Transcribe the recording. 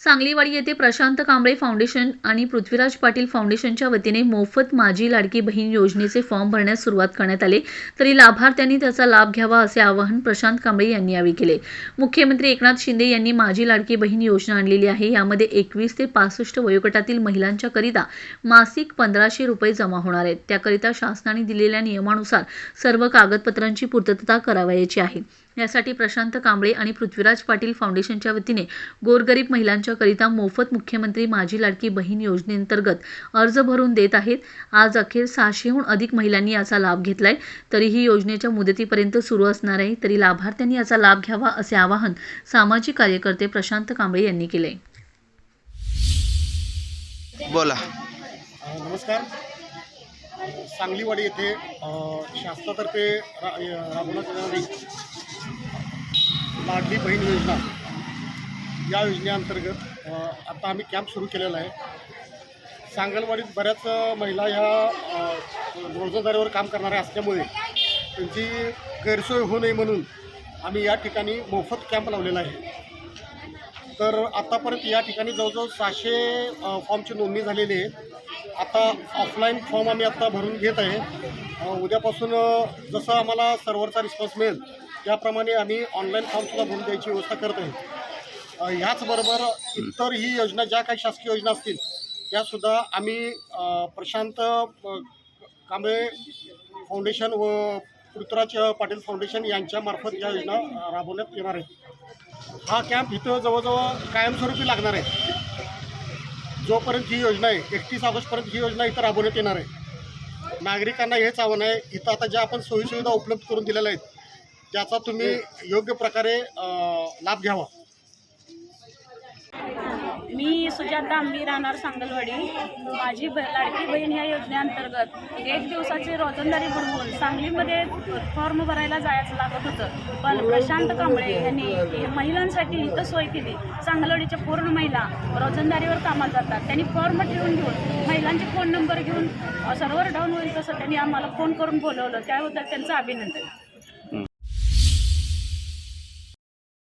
सांगलीवाडी येथे प्रशांत कांबळे फाउंडेशन आणि पृथ्वीराज पाटील फाउंडेशनच्या वतीने मोफत माझी लाडकी बहीण योजनेचे फॉर्म भरण्यास सुरुवात करण्यात आले. तरी लाभार्थ्यांनी त्याचा लाभ घ्यावा असे आवाहन प्रशांत कांबळे यांनी यावेळी केले. मुख्यमंत्री एकनाथ शिंदे यांनी माझी लाडकी बहीण योजना आणलेली आहे. यामध्ये एकवीस ते पासष्ट वयोगटातील महिलांच्या करिता मासिक पंधराशे रुपये जमा होणार आहेत. त्याकरिता शासनाने दिलेल्या नियमानुसार सर्व कागदपत्रांची पूर्तता करावयाची आहे. यासाठी प्रशांत कांबळे आणि पृथ्वीराज पाटील फाउंडेशनच्या वतीने गोरगरीब महिलांच्या करिता मोफत मुख्यमंत्री माझी लाडकी बहीण योजनेअंतर्गत अर्ज भरून देत आहेत. आज अखेर सहाशेहून अधिक महिलांनी याचा लाभ घेतलाय. तरीही योजनेच्या मुदतीपर्यंत सुरू असणार आहे तरी लाभार्थ्यांनी याचा लाभ घ्यावा असे आवाहन सामाजिक कार्यकर्ते प्रशांत कांबळे यांनी केले बोला. नमस्कार. सांगलीवाडी येथे शासनातर्फे राबवण्यात येणारी लाडली बहीण योजना या योजनेअंतर्गत आता आम्ही कॅम्प सुरू केलेला आहे. सांगलवाडीत बऱ्याच महिला ह्या रोजंदारीवर काम करणाऱ्या असल्यामुळे त्यांची गैरसोय होऊ नये म्हणून आम्ही या ठिकाणी मोफत कॅम्प लावलेला आहे. तर आतापर्यंत या ठिकाणी जवळजवळ सहाशे फॉर्मची नोंदणी झालेली आहे. आता ऑफलाईन फॉर्म आम्ही आत्ता भरून घेत आहे. उद्यापासून जसं आम्हाला सर्व्हरचा रिस्पॉन्स मिळेल त्याप्रमाणे आम्ही ऑनलाईन फॉर्मसुद्धा भरून द्यायची व्यवस्था करत आहे. ह्याचबरोबर इतर ही योजना ज्या काही शासकीय योजना असतील त्यासुद्धा आम्ही प्रशांत कांबळे फाउंडेशन व पृथ्वीराज पाटील फाउंडेशन यांच्यामार्फत या योजना राबवण्यात येणार आहेत. हा कॅम्प इथं जवळजवळ कायमस्वरूपी लागणार आहे. जोपर्यंत ही योजना आहे एकतीस ऑगस्टपर्यंत ही योजना इथं राबवण्यात येणार आहे. नागरिकांना हेच आव्हान आहे इथं आता ज्या आपण सोयीसुविधा उपलब्ध करून दिलेल्या आहेत त्याचा तुम्ही योग्य प्रकारे लाभ घ्यावा. मी सुजाता आंबी राहणार सांगलवाडी. माझी ब लाडकी बहीण ह्या योजनेअंतर्गत एक दिवसाची रोजंदारी बुडवून सांगलीमध्ये फॉर्म भरायला जायचं लागत होतं. पण प्रशांत कांबळे यांनी हे महिलांसाठी इथं सोय केली. सांगलवाडीच्या पूर्ण महिला रोजंदारीवर कामाला जातात. त्यांनी फॉर्म ठेवून घेऊन महिलांचे फोन नंबर घेऊन सर्व्हर डाऊन होईल तसं त्यांनी आम्हाला फोन करून बोलवलं. त्याबद्दल त्यांचं अभिनंदन.